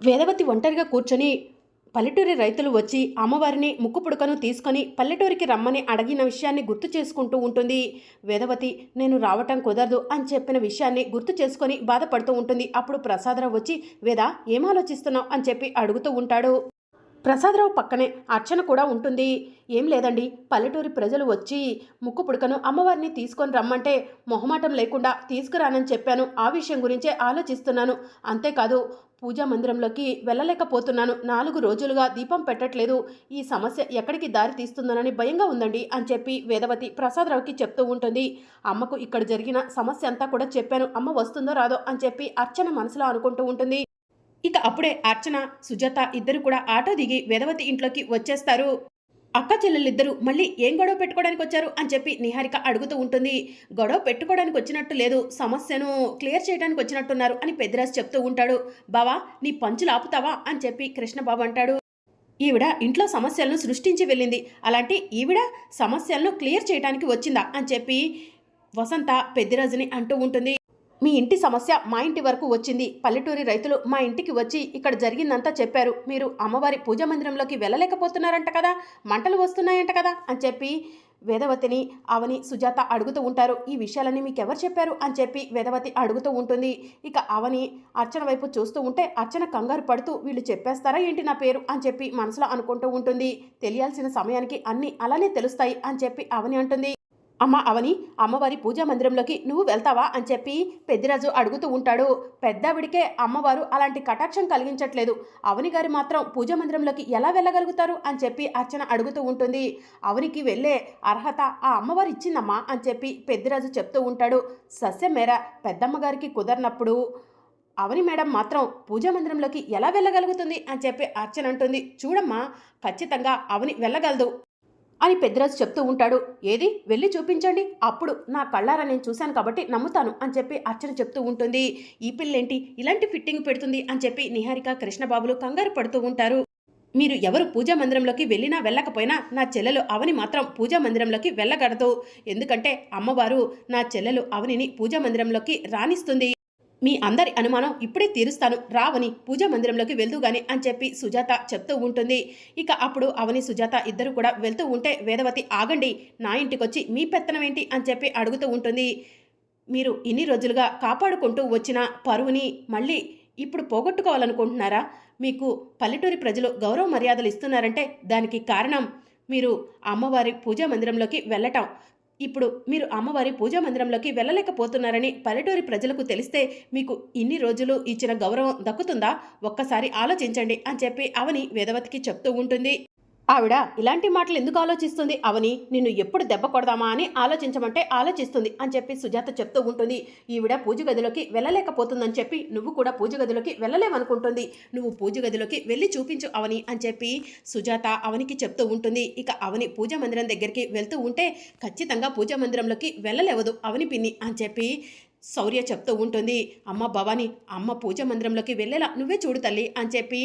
వేదవతి ఒంటరిగా కూర్చొని పల్లెటూరి రైతులు వచ్చి అమ్మవారిని ముక్కు పుడకను తీసుకొని పల్లెటూరికి రమ్మని అడిగిన విషయాన్ని గుర్తు చేసుకుంటూ ఉంటుంది. వేదవతి నేను రావటం కుదరదు అని చెప్పిన విషయాన్ని గుర్తు చేసుకొని బాధపడుతూ ఉంటుంది. అప్పుడు ప్రసాదరావు వచ్చి వేద ఏం ఆలోచిస్తున్నావు? అని చెప్పి అడుగుతూ ఉంటాడు. ప్రసాదరావు పక్కనే అర్చన కూడా ఉంటుంది. ఏం లేదండి పల్లెటూరి ప్రజలు వచ్చి ముక్కు పుడకను అమ్మవారిని తీసుకొని రమ్మంటే మొహమాటం లేకుండా తీసుకురానని చెప్పాను. ఆ విషయం గురించే ఆలోచిస్తున్నాను. అంతేకాదు పూజా మందిరంలోకి వెళ్ళలేకపోతున్నాను. నాలుగు రోజులుగా దీపం పెట్టట్లేదు. ఈ సమస్య ఎక్కడికి దారి తీస్తుందోనని భయంగా ఉందండి అని చెప్పి వేదవతి ప్రసాదరావుకి చెప్తూ ఉంటుంది. అమ్మకు ఇక్కడ జరిగిన సమస్య అంతా కూడా చెప్పాను. అమ్మ వస్తుందో రాదో అని చెప్పి అర్చన మనసులో అనుకుంటూ ఉంటుంది. ఇక అప్పుడే అర్చన సుజాత ఇద్దరు కూడా ఆటో దిగి వేదవతి ఇంట్లోకి వచ్చేస్తారు. అక్క చెల్లెలిద్దరూ మళ్ళీ ఏం గొడవ పెట్టుకోవడానికి వచ్చారు అని చెప్పి నిహారిక అడుగుతూ ఉంటుంది. గొడవ పెట్టుకోవడానికి వచ్చినట్టు లేదు. సమస్యను క్లియర్ చేయడానికి వచ్చినట్టున్నారు అని పెద్దిరాజు చెప్తూ ఉంటాడు. బావా నీ పంచులు ఆపుతావా అని చెప్పి కృష్ణబాబు అంటాడు. ఈవిడ ఇంట్లో సమస్యలను సృష్టించి వెళ్ళింది. అలాంటి ఈవిడ సమస్యలను క్లియర్ చేయడానికి వచ్చిందా అని చెప్పి వసంత పెద్దిరాజుని అంటూ ఉంటుంది. మీ ఇంటి సమస్య మా ఇంటి వరకు వచ్చింది. పల్లెటూరి రైతులు మా ఇంటికి వచ్చి ఇక్కడ జరిగిందంతా చెప్పారు. మీరు అమ్మవారి పూజా మందిరంలోకి వెళ్ళలేకపోతున్నారంట కదా మంటలు వస్తున్నాయంట కదా అని చెప్పి వేదవతిని అవని సుజాత అడుగుతూ ఉంటారు. ఈ విషయాలన్నీ మీకు ఎవరు చెప్పారు అని చెప్పి వేదవతి అడుగుతూ ఉంటుంది. ఇక అవని అర్చన వైపు చూస్తూ ఉంటే అర్చన కంగారు పడుతూ వీళ్ళు చెప్పేస్తారా ఏంటి నా పేరు అని చెప్పి మనసులో అనుకుంటూ ఉంటుంది. తెలియాల్సిన సమయానికి అన్నీ అలానే తెలుస్తాయి అని చెప్పి అవని అంటుంది. అమ్మ అవని అమ్మవారి పూజా మందిరంలోకి నువ్వు వెళ్తావా అని చెప్పి పెద్దిరాజు అడుగుతూ ఉంటాడు. పెద్దావిడికే అమ్మవారు అలాంటి కటాక్షం కలిగించట్లేదు. అవని గారు మాత్రం పూజా మందిరంలోకి ఎలా వెళ్ళగలుగుతారు అని చెప్పి అర్చన అడుగుతూ ఉంటుంది. అవనికి వెళ్ళే అర్హత ఆ అమ్మవారు ఇచ్చిందమ్మా అని చెప్పి పెద్దిరాజు చెప్తూ ఉంటాడు. సస్యమేర పెద్దమ్మగారికి కుదరినప్పుడు అవని మేడం మాత్రం పూజా మందిరంలోకి ఎలా వెళ్ళగలుగుతుంది అని చెప్పి అర్చన అంటుంది. చూడమ్మా ఖచ్చితంగా అవని వెళ్ళగలదు. అని పెద్దరాజు చెప్తూ ఉంటాడు. ఏది? వెళ్ళి చూపించండి. అప్పుడు నా కళ్ళారా నేను చూశాను కాబట్టి నమ్ముతాను అని చెప్పి అర్చన చెప్తూ ఉంటుంది. ఈ పిల్లేంటి? ఇలాంటి ఫిట్టింగ్ పెడుతుంది అని చెప్పి నిహారిక కృష్ణబాబులు కంగారు పడుతూ ఉంటారు. మీరు ఎవరు పూజా మందిరంలోకి వెళ్ళినా వెళ్ళకపోయినా నా చెల్లెలు అవని మాత్రం పూజా మందిరంలోకి వెళ్ళగలదు ఎందుకంటే అమ్మవారు నా చెల్లెలు అవనిని పూజా మందిరంలోకి రాణిస్తుంది. మీ అందరి అనుమానం ఇప్పుడే తీరుస్తాను. రావని పూజా మందిరంలోకి వెళ్తూ గాని అని చెప్పి సుజాత చెప్తూ ఉంటుంది. ఇక అప్పుడు అవని సుజాత ఇద్దరు కూడా వెళ్తూ ఉంటే వేదవతి ఆగండి నా ఇంటికొచ్చి మీ పెత్తనం ఏంటి అని చెప్పి అడుగుతూ ఉంటుంది. మీరు ఇన్ని రోజులుగా కాపాడుకుంటూ వచ్చిన పరువుని మళ్ళీ ఇప్పుడు పోగొట్టుకోవాలనుకుంటున్నారా? మీకు పల్లెటూరి ప్రజలు గౌరవ మర్యాదలు ఇస్తున్నారంటే దానికి కారణం మీరు అమ్మవారి పూజా మందిరంలోకి వెళ్ళటం. ఇప్పుడు మీరు అమ్మవారి పూజా మందిరంలోకి వెళ్ళలేకపోతున్నారని పల్లెటూరి ప్రజలకు తెలిస్తే మీకు ఇన్ని రోజులు ఇచ్చిన గౌరవం దక్కుతుందా? ఒక్కసారి ఆలోచించండి అని చెప్పి అవని వేదవతికి చెప్తూ ఉంటుంది. ఆవిడ ఇలాంటి మాటలు ఎందుకు ఆలోచిస్తుంది? అవని నిన్ను ఎప్పుడు దెబ్బ కొడదామా అని ఆలోచించమంటే ఆలోచిస్తుంది అని చెప్పి సుజాత చెప్తూ ఉంటుంది. ఈవిడ పూజ గదిలోకి వెళ్ళలేకపోతుందని చెప్పి నువ్వు కూడా పూజ గదిలోకి వెళ్ళలేవనుకుంటుంది. నువ్వు పూజ గదిలోకి వెళ్ళి చూపించు అవని అని చెప్పి సుజాత అవనికి చెప్తూ ఉంటుంది. ఇక అవని పూజ మందిరం దగ్గరికి వెళ్తూ ఉంటే ఖచ్చితంగా పూజ మందిరంలోకి వెళ్ళలేవదు అవని పిన్ని అని చెప్పి శౌర్య చెప్తూ ఉంటుంది. అమ్మ భవాని అమ్మ పూజ మందిరంలోకి వెళ్ళేలా నువ్వే చూడు తల్లి అని చెప్పి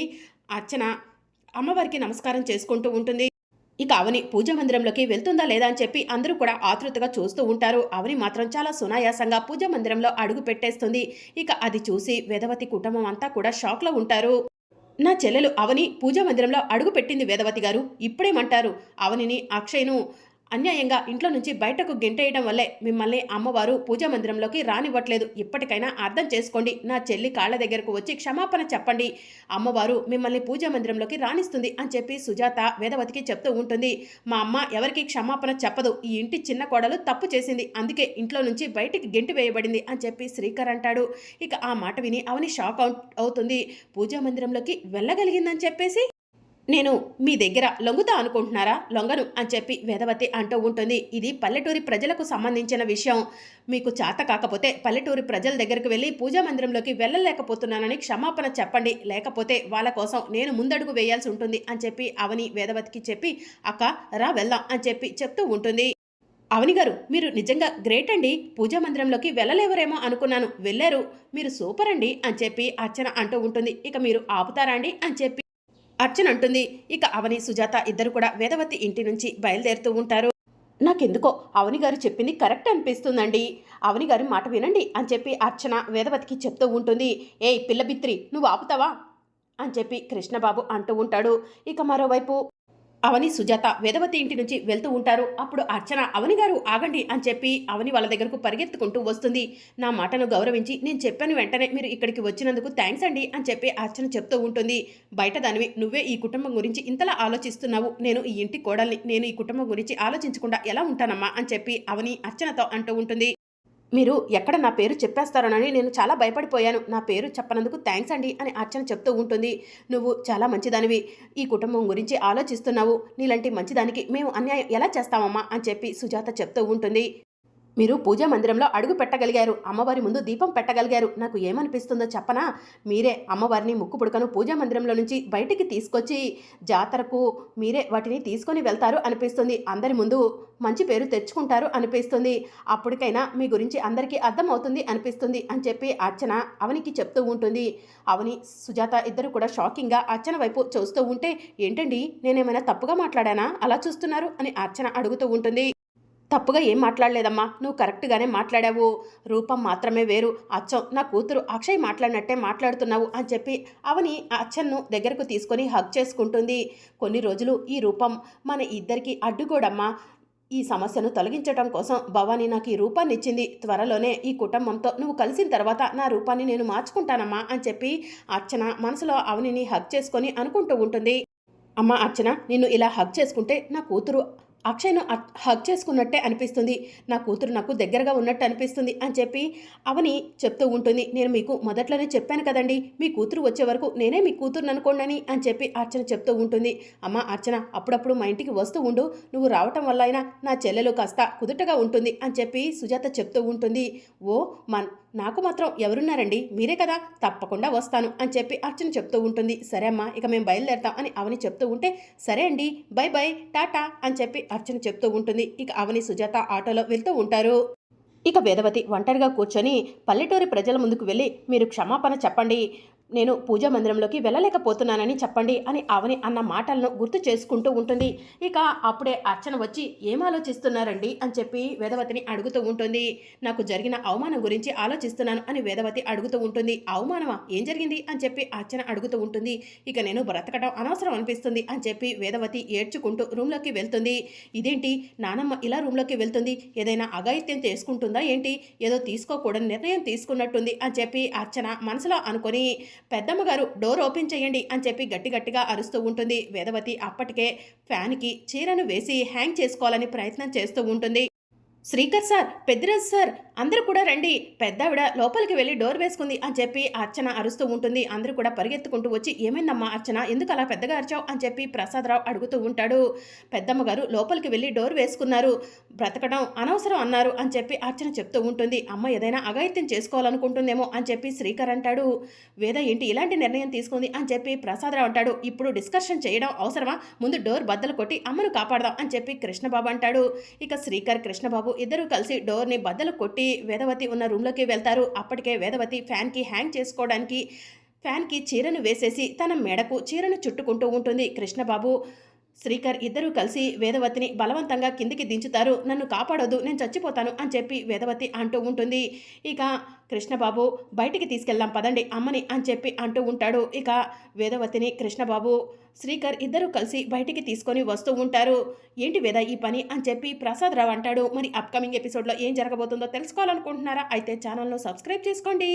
అర్చన అమ్మవారికి నమస్కారం చేసుకుంటూ ఉంటుంది. ఇక అవని పూజా మందిరంలోకి వెళ్తుందా లేదా అని చెప్పి అందరూ కూడా ఆతృతగా చూస్తూ ఉంటారు. అవని మాత్రం చాలా సునాయాసంగా పూజా మందిరంలో అడుగు పెట్టేస్తుంది. ఇక అది చూసి వేదవతి కుటుంబం అంతా కూడా షాక్లో ఉంటారు. నా చెల్లెలు అవని పూజా మందిరంలో అడుగు పెట్టింది వేదవతి గారు. ఇప్పుడేమంటారు? అవనిని అక్షయ్ను అన్యాయంగా ఇంట్లో నుంచి బయటకు గెంటేయడం వల్లే మిమ్మల్ని అమ్మవారు పూజా మందిరంలోకి రానివ్వట్లేదు. ఇప్పటికైనా అర్థం చేసుకోండి. నా చెల్లి కాళ్ళ దగ్గరకు వచ్చి క్షమాపణ చెప్పండి. అమ్మవారు మిమ్మల్ని పూజా మందిరంలోకి రాణిస్తుంది అని చెప్పి సుజాత వేదవతికి చెప్తూ ఉంటుంది. మా అమ్మ ఎవరికి క్షమాపణ చెప్పదు. ఈ ఇంటి చిన్న కోడలు తప్పు చేసింది. అందుకే ఇంట్లో నుంచి బయటికి గెంటి వేయబడింది అని చెప్పి శ్రీకర్ అంటాడు. ఇక ఆ మాట విని అవని షాక్ అవుట్ అవుతుంది. పూజా మందిరంలోకి వెళ్ళగలిగిందని చెప్పేసి నేను మీ దగ్గర లొంగుతా అనుకుంటున్నారా? లొంగను అని చెప్పి వేదవతి అంటూ ఉంటుంది. ఇది పల్లెటూరి ప్రజలకు సంబంధించిన విషయం. మీకు చేత కాకపోతే పల్లెటూరి ప్రజల దగ్గరకు వెళ్ళి పూజా మందిరంలోకి వెళ్ళలేకపోతున్నానని క్షమాపణ చెప్పండి. లేకపోతే వాళ్ళ కోసం నేను ముందడుగు వేయాల్సి ఉంటుంది అని చెప్పి అవని వేదవతికి చెప్పి అక్క రా వెళ్దాం అని చెప్పి చెప్తూ ఉంటుంది. అవని గారు మీరు నిజంగా గ్రేట్ అండి. పూజా మందిరంలోకి వెళ్ళలేవరేమో అనుకున్నాను. వెళ్ళారు. మీరు సూపర్ అండి అని చెప్పి అర్చన అంటూ ఉంటుంది. ఇక మీరు ఆపుతారా అండి? అని చెప్పి అర్చన అంటుంది ఇక అవని సుజాత ఇద్దరు కూడా వేదవతి ఇంటి నుంచి బయలుదేరుతూ ఉంటారు. నాకెందుకో అవని గారు చెప్పింది కరెక్ట్ అనిపిస్తుందండి. అవని గారి మాట వినండి అని చెప్పి అర్చన వేదవతికి చెప్తూ ఉంటుంది. ఏయ్ పిల్లబిత్రి నువ్వు ఆపుతావా? అని చెప్పి కృష్ణబాబు అంటూ ఉంటాడు. ఇక మరోవైపు అవని సుజాత వేదవతి ఇంటి నుంచి వెళ్తూ ఉంటారు. అప్పుడు అర్చన అవని గారు ఆగండి అని చెప్పి అవని వాళ్ళ దగ్గరకు పరిగెత్తుకుంటూ వస్తుంది. నా మాటను గౌరవించి నేను చెప్పాను వెంటనే మీరు ఇక్కడికి వచ్చినందుకు థ్యాంక్స్ అండి అని చెప్పి అర్చన చెప్తూ ఉంటుంది. బయట దానివి నువ్వే ఈ కుటుంబం గురించి ఇంతలా ఆలోచిస్తున్నావు. నేను ఈ ఇంటి కోడల్ని నేను ఈ కుటుంబం గురించి ఆలోచించకుండా ఎలా ఉంటానమ్మా అని చెప్పి అవని అర్చనతో అంటూ ఉంటుంది. మీరు ఎక్కడ నా పేరు చెప్పేస్తారోనని నేను చాలా భయపడిపోయాను. నా పేరు చెప్పనందుకు థ్యాంక్స్ అండి అని అర్చన చెప్తూ ఉంటుంది. నువ్వు చాలా మంచిదానివి. ఈ కుటుంబం గురించి ఆలోచిస్తున్నావు. నీలాంటి మంచిదానికి మేము అన్యాయం ఎలా చేస్తామమ్మా అని చెప్పి సుజాత చెప్తూ ఉంటుంది. మీరు పూజా మందిరంలో అడుగు పెట్టగలిగారు. అమ్మవారి ముందు దీపం పెట్టగలిగారు. నాకు ఏమనిపిస్తుందో చెప్పనా? మీరే అమ్మవారిని ముక్కు పుడకను పూజా మందిరంలో నుంచి బయటికి తీసుకొచ్చి జాతరకు మీరే వాటిని తీసుకొని వెళ్తారు అనిపిస్తుంది. అందరి ముందు మంచి పేరు తెచ్చుకుంటారు అనిపిస్తుంది. అప్పటికైనా మీ గురించి అందరికీ అర్థమవుతుంది అనిపిస్తుంది అని చెప్పి అర్చన అవనికి చెప్తూ ఉంటుంది. అవని సుజాత ఇద్దరు కూడా షాకింగ్గా అర్చన వైపు చూస్తూ ఉంటే ఏంటండి? నేనేమైనా తప్పుగా మాట్లాడానా? అలా చూస్తున్నారు? అని అర్చన అడుగుతూ ఉంటుంది. తప్పుగా ఏం మాట్లాడలేదమ్మా. నువ్వు కరెక్ట్గానే మాట్లాడావు. రూపం మాత్రమే వేరు. అచ్చం నా కూతురు అక్షయ్ మాట్లాడినట్టే మాట్లాడుతున్నావు అని చెప్పి అవని అచ్చన్ను దగ్గరకు తీసుకొని హగ్ చేసుకుంటుంది. కొన్ని రోజులు ఈ రూపం మన ఇద్దరికి అడ్డుగోడమ్మా ఈ సమస్యను తొలగించడం కోసం భవానీ నాకు ఈ రూపాన్ని ఇచ్చింది. త్వరలోనే ఈ కుటుంబంతో నువ్వు కలిసిన తర్వాత నా రూపాన్ని నేను మార్చుకుంటానమ్మా అని చెప్పి అర్చన మనసులో అవనిని హగ్ చేసుకొని అనుకుంటూ ఉంటుంది. అమ్మ అర్చన నిన్ను ఇలా హగ్ చేసుకుంటే నా కూతురు అక్షయ్ను హగ్ చేసుకున్నట్టే అనిపిస్తుంది. నా కూతురు నాకు దగ్గరగా ఉన్నట్టు అనిపిస్తుంది అని చెప్పి అవని చెప్తూ ఉంటుంది. నేను మీకు మొదట్లోనే చెప్పాను కదండి మీ కూతురు వచ్చే వరకు నేనే మీ కూతురుని అనుకోండి అని చెప్పి అర్చన చెప్తూ ఉంటుంది. అమ్మ అర్చన అప్పుడప్పుడు మా ఇంటికి వస్తూ ఉండు. నువ్వు రావటం వల్ల అయినా నా చెల్లెలు కాస్త కుదుటగా ఉంటుంది అని చెప్పి సుజాత చెప్తూ ఉంటుంది. ఓ మన్ నాకు మాత్రం ఎవరున్నారండి? మీరే కదా? తప్పకుండా వస్తాను అని చెప్పి అర్చన చెప్తూ ఉంటుంది. సరే అమ్మా ఇక మేము బయలుదేరతాం అని అవని చెప్తూ ఉంటే సరే అండి బై బై టాటా అని చెప్పి అర్చన చెప్తూ ఉంటుంది. ఇక అవని సుజాత ఆటోలో వెళ్తూ ఉంటారు. ఇక వేదవతి ఒంటరిగా కూర్చొని పల్లెటూరి ప్రజల ముందుకు వెళ్ళి మీరు క్షమాపణ చెప్పండి. నేను పూజా మందిరంలోకి వెళ్ళలేకపోతున్నానని చెప్పండి అని అవని అన్న మాటలను గుర్తు చేసుకుంటూ ఉంటుంది. ఇక అప్పుడే అర్చన వచ్చి ఏం ఆలోచిస్తున్నారండి? అని చెప్పి వేదవతిని అడుగుతూ ఉంటుంది. నాకు జరిగిన అవమానం గురించి ఆలోచిస్తున్నాను అని వేదవతి అడుగుతూ ఉంటుంది. అవమానమా? ఏం జరిగింది? అని చెప్పి అర్చన అడుగుతూ ఉంటుంది. ఇక నేను బ్రతకడం అనవసరం అనిపిస్తుంది అని చెప్పి వేదవతి ఏడ్చుకుంటూ రూమ్లోకి వెళ్తుంది. ఇదేంటి? నానమ్మ ఇలా రూమ్లోకి వెళ్తుంది? ఏదైనా అఘాయిత్యం చేసుకుంటుందా ఏంటి? ఏదో తీసుకోకూడని నిర్ణయం తీసుకున్నట్టుంది అని చెప్పి అర్చన మనసులో అనుకొని పెద్దమ్మ గారు డోర్ ఓపెన్ చేయండి అని చెప్పి గట్టి గట్టిగా అరుస్తూ ఉంటుంది. వేదవతి అప్పటికే ఫ్యాన్కి చీరను వేసి హ్యాంగ్ చేసుకోవాలని ప్రయత్నం చేస్తూ ఉంటుంది. శ్రీకర్ సార్ పెద్దిరాజు సార్ అందరూ కూడా రండి. పెద్దావిడ లోపలికి వెళ్ళి డోర్ వేసుకుంది అని చెప్పి అర్చన అరుస్తూ ఉంటుంది. అందరూ కూడా పరిగెత్తుకుంటూ వచ్చి ఏమైందమ్మా అర్చన? ఎందుకు అలా పెద్దగా అరిచావు? అని చెప్పి ప్రసాదరావు అడుగుతూ ఉంటాడు. పెద్దమ్మ గారు లోపలికి వెళ్ళి డోర్ వేసుకున్నారు. బ్రతకడం అనవసరం అన్నారు అని చెప్పి అర్చన చెప్తూ ఉంటుంది. అమ్మ ఏదైనా అఘాయిత్యం చేసుకోవాలనుకుంటుందేమో అని చెప్పి శ్రీకర్ అంటాడు. వేద ఏంటి ఇలాంటి నిర్ణయం తీసుకుంది? అని చెప్పి ప్రసాదరావు అంటాడు. ఇప్పుడు డిస్కషన్ చేయడం అవసరమా? ముందు డోర్ బద్దలు కొట్టి అమ్మను కాపాడదాం అని చెప్పి కృష్ణబాబు అంటాడు. ఇక శ్రీకర్ కృష్ణబాబు ఇద్దరు కలిసి డోర్ని బద్దలు కొట్టి వేదవతి ఉన్న రూమ్లోకి వెళ్తారు. అప్పటికే వేదవతి ఫ్యాన్కి హ్యాంగ్ చేసుకోవడానికి ఫ్యాన్కి చీరను వేసేసి తన మెడకు చీరను చుట్టుకుంటూ ఉంటుంది కృష్ణబాబు. శ్రీకర్ ఇద్దరూ కలిసి వేదవతిని బలవంతంగా కిందికి దించుతారు. నన్ను కాపాడొద్దు నేను చచ్చిపోతాను అని చెప్పి వేదవతి అంటూ ఉంటుంది. ఇక కృష్ణబాబు బయటికి తీసుకెళ్దాం పదండి అమ్మని అని చెప్పి అంటూ ఉంటాడు. ఇక వేదవతిని కృష్ణబాబు శ్రీకర్ ఇద్దరూ కలిసి బయటికి తీసుకొని వస్తూ ఉంటారు. ఏంటి వేద ఈ పని అని చెప్పి ప్రసాద్ రావు అంటాడు. మరి అప్కమింగ్ ఎపిసోడ్లో ఏం జరగబోతుందో తెలుసుకోవాలనుకుంటున్నారా? అయితే ఛానల్ను సబ్స్క్రైబ్ చేసుకోండి.